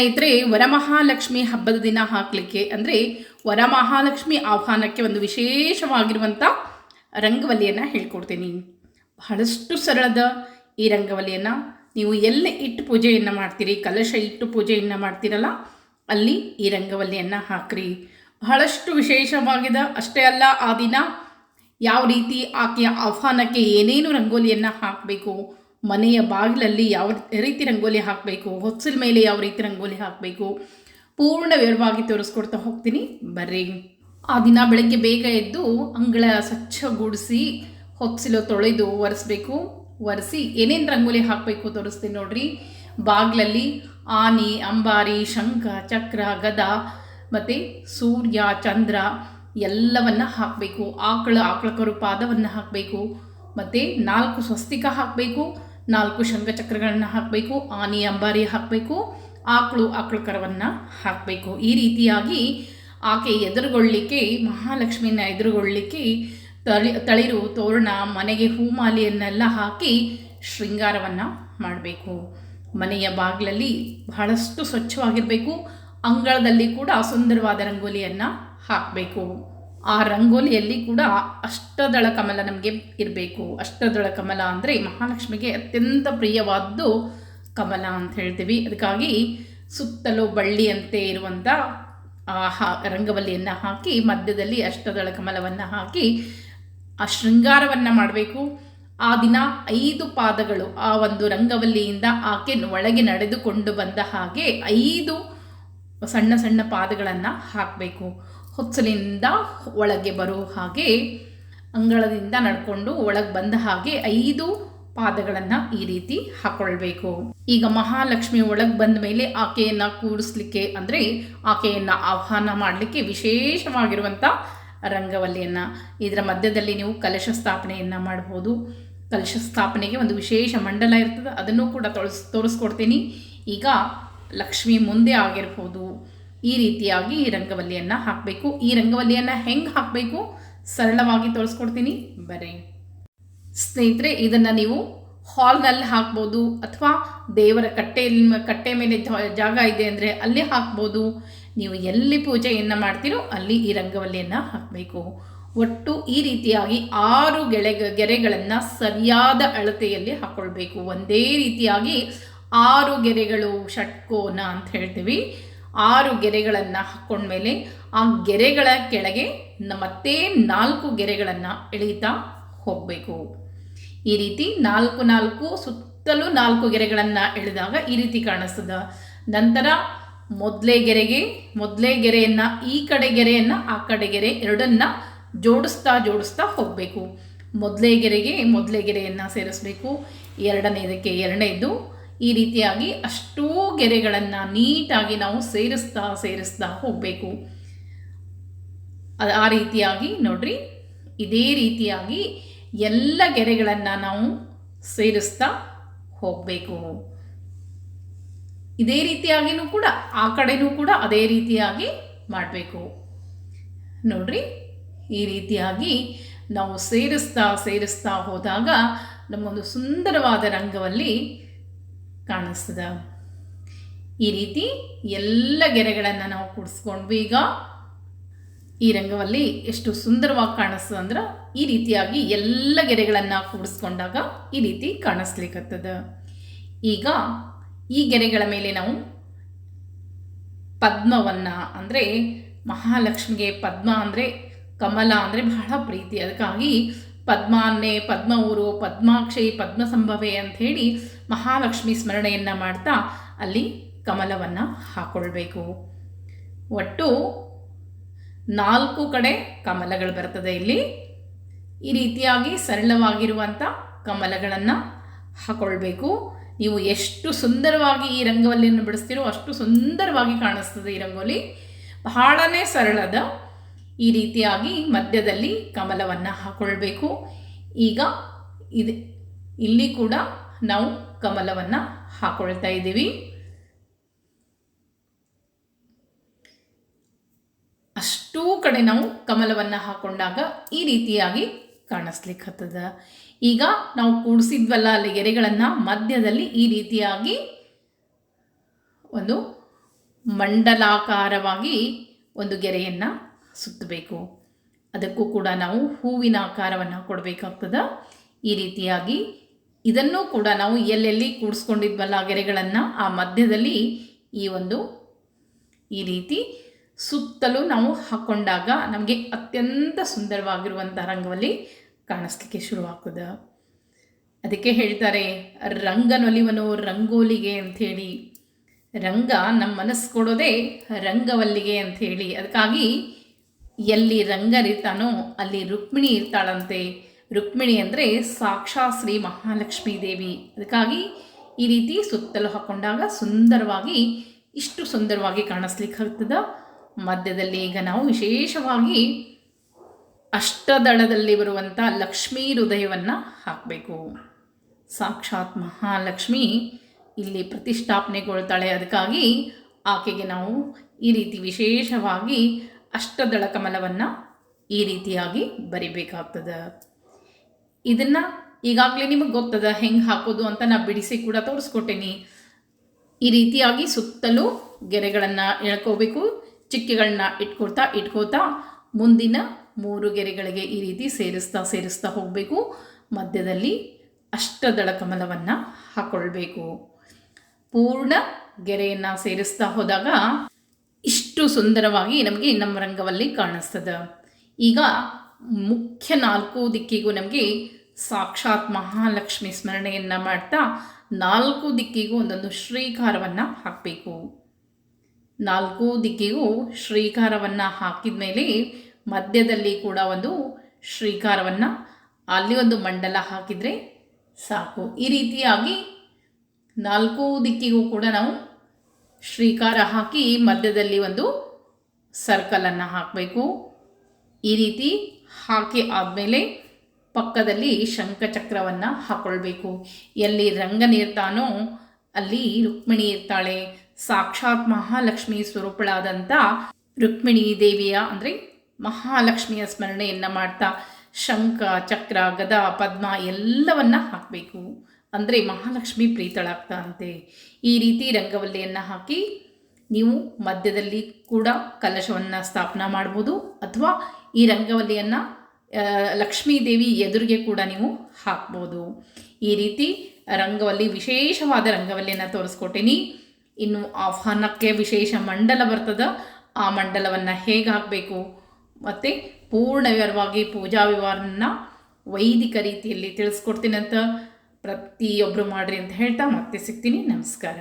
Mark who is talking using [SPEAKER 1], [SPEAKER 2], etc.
[SPEAKER 1] ಸ್ನೇಹಿತರೆ, ವರಮಹಾಲಕ್ಷ್ಮಿ ಹಬ್ಬದ ದಿನ ಹಾಕಲಿಕ್ಕೆ ಅಂದರೆ ವರಮಹಾಲಕ್ಷ್ಮಿ ಆಹ್ವಾನಕ್ಕೆ ಒಂದು ವಿಶೇಷವಾಗಿರುವಂಥ ರಂಗವಲ್ಲಿಯನ್ನು ಹೇಳ್ಕೊಡ್ತೀನಿ. ಬಹಳಷ್ಟು ಸರಳದ ಈ ರಂಗವಲ್ಲಿಯನ್ನು ನೀವು ಎಲ್ಲಿ ಇಟ್ಟು ಪೂಜೆಯನ್ನು ಮಾಡ್ತೀರಿ, ಕಲಶ ಇಟ್ಟು ಪೂಜೆಯನ್ನು ಮಾಡ್ತೀರಲ್ಲ, ಅಲ್ಲಿ ಈ ರಂಗವಲ್ಲಿಯನ್ನು ಹಾಕ್ರಿ. ಬಹಳಷ್ಟು ವಿಶೇಷವಾಗಿದೆ. ಅಷ್ಟೇ ಅಲ್ಲ, ಆ ದಿನ ಯಾವ ರೀತಿ ಆಕೆಯ ಆಹ್ವಾನಕ್ಕೆ ಏನೇನು ರಂಗೋಲಿಯನ್ನು ಹಾಕಬೇಕು ಮನೆಯ ಬಾಗಿಲಲ್ಲಿ ಯಾವ ರೀತಿ ರಂಗೋಲಿ ಹಾಕಬೇಕು, ಹೊಸಲ ಮೇಲೆ ಯಾವ ರೀತಿ ರಂಗೋಲಿ ಹಾಕಬೇಕು, ಪೂರ್ಣ ವಿವರವಾಗಿ ತೋರಿಸ್ಕೊಡ್ತಾ ಹೋಗ್ತೀನಿ, ಬರ್ರಿ. ಆ ದಿನ ಬೆಳಗ್ಗೆ ಬೇಗ ಎದ್ದು ಅಂಗಳ ಸ್ವಚ್ಛಗೂಡಿಸಿ ಹೊಚ್ಚಲು ತೊಳೆದು ಒರೆಸ್ಬೇಕು, ಒರೆಸಿ ಏನೇನು ರಂಗೋಲಿ ಹಾಕಬೇಕು ತೋರಿಸ್ತೀನಿ ನೋಡ್ರಿ. ಬಾಗಿಲಲ್ಲಿ ಆನೆ, ಅಂಬಾರಿ, ಶಂಖ, ಚಕ್ರ, ಗದ, ಮತ್ತು ಸೂರ್ಯ, ಚಂದ್ರ ಎಲ್ಲವನ್ನ ಹಾಕಬೇಕು. ಆಕಳ ಆಕಳ ಕರು ಪಾದವನ್ನು ಹಾಕಬೇಕು, ಮತ್ತು ನಾಲ್ಕು ಸ್ವಸ್ತಿಕ ಹಾಕಬೇಕು. ನಾಲ್ಕು ಶಂಖಚಕ್ರಗಳನ್ನ ಹಾಕಬೇಕು, ಆನೆ, ಅಂಬಾರಿ ಹಾಕಬೇಕು, ಆಕಳು ಆಕಳು ಕರವನ್ನು ಹಾಕಬೇಕು. ಈ ರೀತಿಯಾಗಿ ಆಕೆ ಎದುರುಗೊಳ್ಳಿಕ್ಕೆ ಮಹಾಲಕ್ಷ್ಮಿನ ಎದುರುಗೊಳ್ಳಿಕ್ಕೆ ತಳಿ, ತಳಿರು ತೋರಣ, ಮನೆಗೆ ಹೂಮಾಲೆಯನ್ನೆಲ್ಲ ಹಾಕಿ ಶೃಂಗಾರವನ್ನು ಮಾಡಬೇಕು. ಮನೆಯ ಬಾಗಿಲಲ್ಲಿ ಬಹಳಷ್ಟು ಸ್ವಚ್ಛವಾಗಿರಬೇಕು, ಅಂಗಳದಲ್ಲಿ ಕೂಡ ಸುಂದರವಾದ ರಂಗೋಲಿಯನ್ನು ಹಾಕಬೇಕು. ಆ ರಂಗೋಲಿಯಲ್ಲಿ ಕೂಡ ಅಷ್ಟದಳ ಕಮಲ ನಮಗೆ ಇರಬೇಕು. ಅಷ್ಟದಳ ಕಮಲ ಅಂದರೆ ಮಹಾಲಕ್ಷ್ಮಿಗೆ ಅತ್ಯಂತ ಪ್ರಿಯವಾದ್ದು ಕಮಲ ಅಂತ ಹೇಳ್ತೀವಿ. ಅದಕ್ಕಾಗಿ ಸುತ್ತಲೂ ಬಳ್ಳಿಯಂತೆ ಇರುವಂಥ ಆ ಹಾ ರಂಗವಲ್ಲಿಯನ್ನು ಹಾಕಿ, ಮಧ್ಯದಲ್ಲಿ ಅಷ್ಟದಳ ಕಮಲವನ್ನು ಹಾಕಿ ಆ ಶೃಂಗಾರವನ್ನು ಮಾಡಬೇಕು. ಆ ದಿನ ಐದು ಪಾದಗಳು ಆ ಒಂದು ರಂಗವಲ್ಲಿಯಿಂದ ಆಕೆ ಒಳಗೆ ನಡೆದುಕೊಂಡು ಬಂದ ಹಾಗೆ ಐದು ಸಣ್ಣ ಸಣ್ಣ ಪಾದಗಳನ್ನು ಹಾಕಬೇಕು. ಹೊಚ್ಚಲಿಂದ ಒಳಗೆ ಬರೋ ಹಾಗೆ ಅಂಗಳದಿಂದ ನಡ್ಕೊಂಡು ಒಳಗೆ ಬಂದ ಹಾಗೆ ಐದು ಪಾದಗಳನ್ನು ಈ ರೀತಿ ಹಾಕೊಳ್ಬೇಕು. ಈಗ ಮಹಾಲಕ್ಷ್ಮಿ ಒಳಗೆ ಬಂದ ಮೇಲೆ ಆಕೆಯನ್ನು ಕೂರಿಸ್ಲಿಕ್ಕೆ ಅಂದರೆ ಆಕೆಯನ್ನು ಆಹ್ವಾನ ಮಾಡಲಿಕ್ಕೆ ವಿಶೇಷವಾಗಿರುವಂಥ ರಂಗವಲ್ಲಿಯನ್ನು. ಇದರ ಮಧ್ಯದಲ್ಲಿ ನೀವು ಕಲಶ ಸ್ಥಾಪನೆಯನ್ನು ಮಾಡ್ಬೋದು. ಕಲಶ ಸ್ಥಾಪನೆಗೆ ಒಂದು ವಿಶೇಷ ಮಂಡಲ ಇರ್ತದೆ, ಅದನ್ನು ಕೂಡ ತೋರಿಸ್, ತೋರಿಸ್ಕೊಡ್ತೀನಿ. ಈಗ ಲಕ್ಷ್ಮಿ ಮುಂದೆ ಆಗಿರ್ಬೋದು. ಈ ರೀತಿಯಾಗಿ ಈ ರಂಗವಲ್ಲಿಯನ್ನು ಹಾಕಬೇಕು. ಈ ರಂಗವಲ್ಲಿಯನ್ನು ಹೆಂಗೆ ಹಾಕಬೇಕು? ಸರಳವಾಗಿ ತೋರಿಸ್ಕೊಡ್ತೀನಿ. ಬರೀ ಸ್ನೇಹಿತರೆ, ಇದನ್ನು ನೀವು ಹಾಲ್ನಲ್ಲಿ ಹಾಕ್ಬೋದು ಅಥವಾ ದೇವರ ಕಟ್ಟೆ ಕಟ್ಟೆ ಮೇಲೆ ಜಾಗ ಇದೆ ಅಂದರೆ ಅಲ್ಲಿ ಹಾಕ್ಬೋದು. ನೀವು ಎಲ್ಲಿ ಪೂಜೆಯನ್ನು ಮಾಡ್ತೀರೋ ಅಲ್ಲಿ ಈ ರಂಗವಲ್ಲಿಯನ್ನು ಹಾಕಬೇಕು. ಒಟ್ಟು ಈ ರೀತಿಯಾಗಿ ಆರು ಗೆಳೆ, ಗೆರೆಗಳನ್ನು ಸರಿಯಾದ ಅಳತೆಯಲ್ಲಿ ಹಾಕ್ಕೊಳ್ಬೇಕು ಒಂದೇ ರೀತಿಯಾಗಿ ಆರು ಗೆರೆಗಳು ಷಟ್ಕೋನ ಅಂತ ಹೇಳ್ತೀವಿ. ಆರು ಗೆರೆಗಳನ್ನು ಹಾಕ್ಕೊಂಡ್ಮೇಲೆ ಆ ಗೆರೆಗಳ ಕೆಳಗೆ ಮತ್ತೆ ನಾಲ್ಕು ಗೆರೆಗಳನ್ನು ಎಳೀತಾ ಹೋಗಬೇಕು. ಈ ರೀತಿ ನಾಲ್ಕು ನಾಲ್ಕು ಸುತ್ತಲೂ ನಾಲ್ಕು ಗೆರೆಗಳನ್ನು ಎಳೆದಾಗ ಈ ರೀತಿ ಕಾಣಿಸ್ತದ. ನಂತರ ಮೊದಲೇ ಗೆರೆಗೆ, ಮೊದಲೇ ಗೆರೆಯನ್ನು ಈ ಕಡೆ ಗೆರೆಯನ್ನು ಆ ಕಡೆ ಗೆರೆ ಎರಡನ್ನ ಜೋಡಿಸ್ತಾ ಜೋಡಿಸ್ತಾ ಹೋಗಬೇಕು. ಮೊದಲೇ ಗೆರೆಗೆ ಮೊದಲೇ ಗೆರೆಯನ್ನು ಸೇರಿಸಬೇಕು. ಎರಡನೇದಕ್ಕೆ ಎರಡನೇದು. ಈ ರೀತಿಯಾಗಿ ಅಷ್ಟೂ ಗೆರೆಗಳನ್ನು ನೀಟಾಗಿ ನಾವು ಸೇರಿಸ್ತಾ ಸೇರಿಸ್ತಾ ಹೋಗಬೇಕು. ಆ ರೀತಿಯಾಗಿ ನೋಡ್ರಿ. ಇದೇ ರೀತಿಯಾಗಿ ಎಲ್ಲ ಗೆರೆಗಳನ್ನು ನಾವು ಸೇರಿಸ್ತಾ ಹೋಗಬೇಕು. ಇದೇ ರೀತಿಯಾಗಿನೂ ಕೂಡ, ಆ ಕಡೆನೂ ಕೂಡ ಅದೇ ರೀತಿಯಾಗಿ ಮಾಡಬೇಕು. ನೋಡ್ರಿ, ಈ ರೀತಿಯಾಗಿ ನಾವು ಸೇರಿಸ್ತಾ ಸೇರಿಸ್ತಾ ಹೋದಾಗ ನಮ್ಮೊಂದು ಸುಂದರವಾದ ರಂಗವಲ್ಲಿ ಕಾಣಿಸ್ತದ. ಈ ರೀತಿ ಎಲ್ಲ ಗೆರೆಗಳನ್ನು ನಾವು ಕೂಡಿಸ್ಕೊಂಡ್ವಿ. ಈಗ ಈ ರಂಗವಲ್ಲಿ ಎಷ್ಟು ಸುಂದರವಾಗಿ ಕಾಣಿಸ್ತು ಅಂದ್ರೆ ಈ ರೀತಿಯಾಗಿ ಎಲ್ಲ ಗೆರೆಗಳನ್ನು ಕೂಡಿಸ್ಕೊಂಡಾಗ ಈ ರೀತಿ ಕಾಣಿಸ್ಲಿಕ್ಕತ್ತದ ಈಗ ಈ ಗೆರೆಗಳ ಮೇಲೆ ನಾವು ಪದ್ಮವನ್ನು ಅಂದರೆ ಮಹಾಲಕ್ಷ್ಮಿಗೆ ಪದ್ಮ ಅಂದರೆ ಕಮಲ ಅಂದರೆ ಬಹಳ ಪ್ರೀತಿ. ಅದಕ್ಕಾಗಿ ಪದ್ಮಾನ್ನೆ ಪದ್ಮ ಊರು, ಪದ್ಮಾಕ್ಷಿ ಪದ್ಮ ಸಂಭವೆ ಅಂಥೇಳಿ ಮಹಾಲಕ್ಷ್ಮಿ ಸ್ಮರಣೆಯನ್ನು ಮಾಡ್ತಾ ಅಲ್ಲಿ ಕಮಲವನ್ನು ಹಾಕ್ಕೊಳ್ಬೇಕು ಒಟ್ಟು ನಾಲ್ಕು ಕಡೆ ಕಮಲಗಳು ಬರ್ತದೆ ಇಲ್ಲಿ. ಈ ರೀತಿಯಾಗಿ ಸರಳವಾಗಿರುವಂಥ ಕಮಲಗಳನ್ನು ಹಾಕ್ಕೊಳ್ಬೇಕು ನೀವು ಎಷ್ಟು ಸುಂದರವಾಗಿ ಈ ರಂಗೋಲಿಯನ್ನು ಬಿಡಿಸ್ತೀರೋ ಅಷ್ಟು ಸುಂದರವಾಗಿ ಕಾಣಿಸ್ತದೆ ಈ ರಂಗೋಲಿ. ಬಹಳನೇ ಸರಳದ ಈ ರೀತಿಯಾಗಿ ಮಧ್ಯದಲ್ಲಿ ಕಮಲವನ್ನು ಹಾಕೊಳ್ಬೇಕು. ಈಗ ಇದು ಇಲ್ಲಿ ಕೂಡ ನಾವು ಕಮಲವನ್ನು ಹಾಕ್ಕೊಳ್ತಾ ಇದ್ದೀವಿ ಅಷ್ಟೂ ಕಡೆ ನಾವು ಕಮಲವನ್ನು ಹಾಕೊಂಡಾಗ ಈ ರೀತಿಯಾಗಿ ಕಾಣಿಸ್ಲಿಕ್ಕತ್ತದ. ಈಗ ನಾವು ಕೂಡಿಸಿದ್ವಲ್ಲ ಅಲ್ಲಿ ಗೆರೆಗಳನ್ನ ಮಧ್ಯದಲ್ಲಿ ಈ ರೀತಿಯಾಗಿ ಒಂದು ಮಂಡಲಾಕಾರವಾಗಿ ಒಂದು ಗೆರೆಯನ್ನು ಸುತ್ತಬೇಕು. ಅದಕ್ಕೂ ಕೂಡ ನಾವು ಹೂವಿನ ಆಕಾರವನ್ನು ಕೊಡಬೇಕಾಗ್ತದ. ಈ ರೀತಿಯಾಗಿ ಇದನ್ನು ಕೂಡ ನಾವು ಎಲ್ಲೆಲ್ಲಿ ಕೂಡಿಸ್ಕೊಂಡಿದ್ವಲ್ಲ ಗೆರೆಗಳನ್ನು, ಆ ಮಧ್ಯದಲ್ಲಿ ಈ ಒಂದು ಈ ರೀತಿ ಸುತ್ತಲೂ ನಾವು ಹಾಕ್ಕೊಂಡಾಗ ನಮಗೆ ಅತ್ಯಂತ ಸುಂದರವಾಗಿರುವಂಥ ರಂಗವಲ್ಲಿ ಕಾಣಿಸ್ಲಿಕ್ಕೆ ಶುರುವಾಗ್ತದೆ. ಅದಕ್ಕೆ ಹೇಳ್ತಾರೆ, ರಂಗನೊಲಿವನು ರಂಗೋಲಿಗೆ ಅಂಥೇಳಿ. ರಂಗ ನಮ್ಮ ಮನಸ್ಸು ಕೊಡೋದೇ ರಂಗವಲ್ಲಿಗೆ ಅಂಥೇಳಿ. ಅದಕ್ಕಾಗಿ ಎಲ್ಲಿ ರಂಗರಿರ್ತಾನೋ ಅಲ್ಲಿ ರುಕ್ಮಿಣಿ ಇರ್ತಾಳಂತೆ. ರುಕ್ಮಿಣಿ ಅಂದರೆ ಸಾಕ್ಷಾತ್ ಶ್ರೀ ಮಹಾಲಕ್ಷ್ಮೀ ದೇವಿ. ಅದಕ್ಕಾಗಿ ಈ ರೀತಿ ಸುತ್ತಲೂ ಹಾಕ್ಕೊಂಡಾಗ ಸುಂದರವಾಗಿ, ಇಷ್ಟು ಸುಂದರವಾಗಿ ಕಾಣಿಸ್ಲಿಕ್ಕೆ ಆಗ್ತದ. ಮಧ್ಯದಲ್ಲಿ ಈಗ ನಾವು ವಿಶೇಷವಾಗಿ ಅಷ್ಟದಳದಲ್ಲಿ ಬರುವಂಥ ಲಕ್ಷ್ಮೀ ಹೃದಯವನ್ನು ಹಾಕಬೇಕು. ಸಾಕ್ಷಾತ್ ಮಹಾಲಕ್ಷ್ಮಿ ಇಲ್ಲಿ ಪ್ರತಿಷ್ಠಾಪನೆಗೊಳ್ತಾಳೆ. ಅದಕ್ಕಾಗಿ ಆಕೆಗೆ ನಾವು ಈ ರೀತಿ ವಿಶೇಷವಾಗಿ ಅಷ್ಟದಳ ಕಮಲವನ್ನು ಈ ರೀತಿಯಾಗಿ ಬರಿಬೇಕಾಗ್ತದೆ. ಇದನ್ನು ಈಗಾಗಲೇ ನಿಮಗೆ ಗೊತ್ತದ, ಹೆಂಗೆ ಹಾಕೋದು ಅಂತ ನಾ ಬಿಡಿಸಿ ಕೂಡ ತೋರಿಸ್ಕೊಟ್ಟೇನಿ. ಈ ರೀತಿಯಾಗಿ ಸುತ್ತಲೂ ಗೆರೆಗಳನ್ನು ಎಳ್ಕೋಬೇಕು. ಚಿಕ್ಕೆಗಳನ್ನ ಇಟ್ಕೊಳ್ತಾ ಇಟ್ಕೋತಾ ಮುಂದಿನ ಮೂರು ಗೆರೆಗಳಿಗೆ ಈ ರೀತಿ ಸೇರಿಸ್ತಾ ಸೇರಿಸ್ತಾ ಹೋಗಬೇಕು. ಮಧ್ಯದಲ್ಲಿ ಅಷ್ಟದಳ ಕಮಲವನ್ನು ಹಾಕ್ಕೊಳ್ಬೇಕು ಪೂರ್ಣ ಗೆರೆಯನ್ನು ಸೇರಿಸ್ತಾ ಹೋದಾಗ ಇಷ್ಟು ಸುಂದರವಾಗಿ ನಮಗೆ ನಮ್ಮ ರಂಗವಲ್ಲಿ ಕಾಣಿಸ್ತದೆ. ಈಗ ಮುಖ್ಯ ನಾಲ್ಕು ದಿಕ್ಕಿಗೂ ನಮಗೆ ಸಾಕ್ಷಾತ್ ಮಹಾಲಕ್ಷ್ಮಿ ಸ್ಮರಣೆಯನ್ನು ಮಾಡ್ತಾ ನಾಲ್ಕು ದಿಕ್ಕಿಗೂ ಒಂದೊಂದು ಶ್ರೀಕಾರವನ್ನು ಹಾಕಬೇಕು. ನಾಲ್ಕು ದಿಕ್ಕಿಗೂ ಶ್ರೀಕಾರವನ್ನು ಹಾಕಿದ ಮೇಲೆ ಮಧ್ಯದಲ್ಲಿ ಕೂಡ ಒಂದು ಶ್ರೀಕಾರವನ್ನು ಅಲ್ಲಿ ಒಂದು ಮಂಡಲ ಹಾಕಿದರೆ ಸಾಕು. ಈ ರೀತಿಯಾಗಿ ನಾಲ್ಕು ದಿಕ್ಕಿಗೂ ಕೂಡ ನಾವು ಶ್ರೀಕಾರ ಹಾಕಿ ಮಧ್ಯದಲ್ಲಿ ಒಂದು ಸರ್ಕಲನ್ನು ಹಾಕಬೇಕು. ಈ ರೀತಿ ಹಾಕಿ ಆದಮೇಲೆ ಪಕ್ಕದಲ್ಲಿ ಶಂಖಚಕ್ರವನ್ನು ಹಾಕ್ಕೊಳ್ಬೇಕು ಎಲ್ಲಿ ರಂಗನಿರ್ತಾನೋ ಅಲ್ಲಿ ರುಕ್ಮಿಣಿ ಇರ್ತಾಳೆ ಸಾಕ್ಷಾತ್ ಮಹಾಲಕ್ಷ್ಮಿ ಸ್ವರೂಪಳಾದಂಥ ರುಕ್ಮಿಣಿ ದೇವಿಯ ಅಂದರೆ ಮಹಾಲಕ್ಷ್ಮಿಯ ಸ್ಮರಣೆಯನ್ನು ಮಾಡ್ತಾ ಶಂಖ, ಚಕ್ರ, ಗದ, ಪದ್ಮ ಎಲ್ಲವನ್ನ ಹಾಕಬೇಕು. ಅಂದರೆ ಮಹಾಲಕ್ಷ್ಮಿ ಪ್ರೀತಳಾಗ್ತಾ ಅಂತೆ ಈ ರೀತಿ ರಂಗವಲ್ಲಿಯನ್ನು ಹಾಕಿ ನೀವು ಮಧ್ಯದಲ್ಲಿ ಕೂಡ ಕಲಶವನ್ನು ಸ್ಥಾಪನೆ ಮಾಡ್ಬೋದು. ಅಥವಾ ಈ ರಂಗವಲ್ಲಿಯನ್ನು ಲಕ್ಷ್ಮೀ ದೇವಿ ಎದುರಿಗೆ ಕೂಡ ನೀವು ಹಾಕ್ಬೋದು. ಈ ರೀತಿ ರಂಗವಲ್ಲಿ ವಿಶೇಷವಾದ ರಂಗವಲ್ಲಿಯನ್ನು ತೋರಿಸ್ಕೊಟ್ಟಿನಿ. ಇನ್ನು ಆಹ್ವಾನಕ್ಕೆ ವಿಶೇಷ ಮಂಡಲ ಬರ್ತದ. ಆ ಮಂಡಲವನ್ನು ಹೇಗೆ ಹಾಕಬೇಕು ಮತ್ತು ಪೂರ್ಣ ವಿವರವಾಗಿ ಪೂಜಾ ವಿವರನ್ನ ವೈದಿಕ ರೀತಿಯಲ್ಲಿ ತಿಳಿಸ್ಕೊಡ್ತೀನಂತ ಪ್ರತಿಯೊಬ್ಬರು ಮಾಡಿರಿ ಅಂತ ಹೇಳ್ತಾ ಮತ್ತೆ ಸಿಗ್ತೀನಿ. ನಮಸ್ಕಾರ.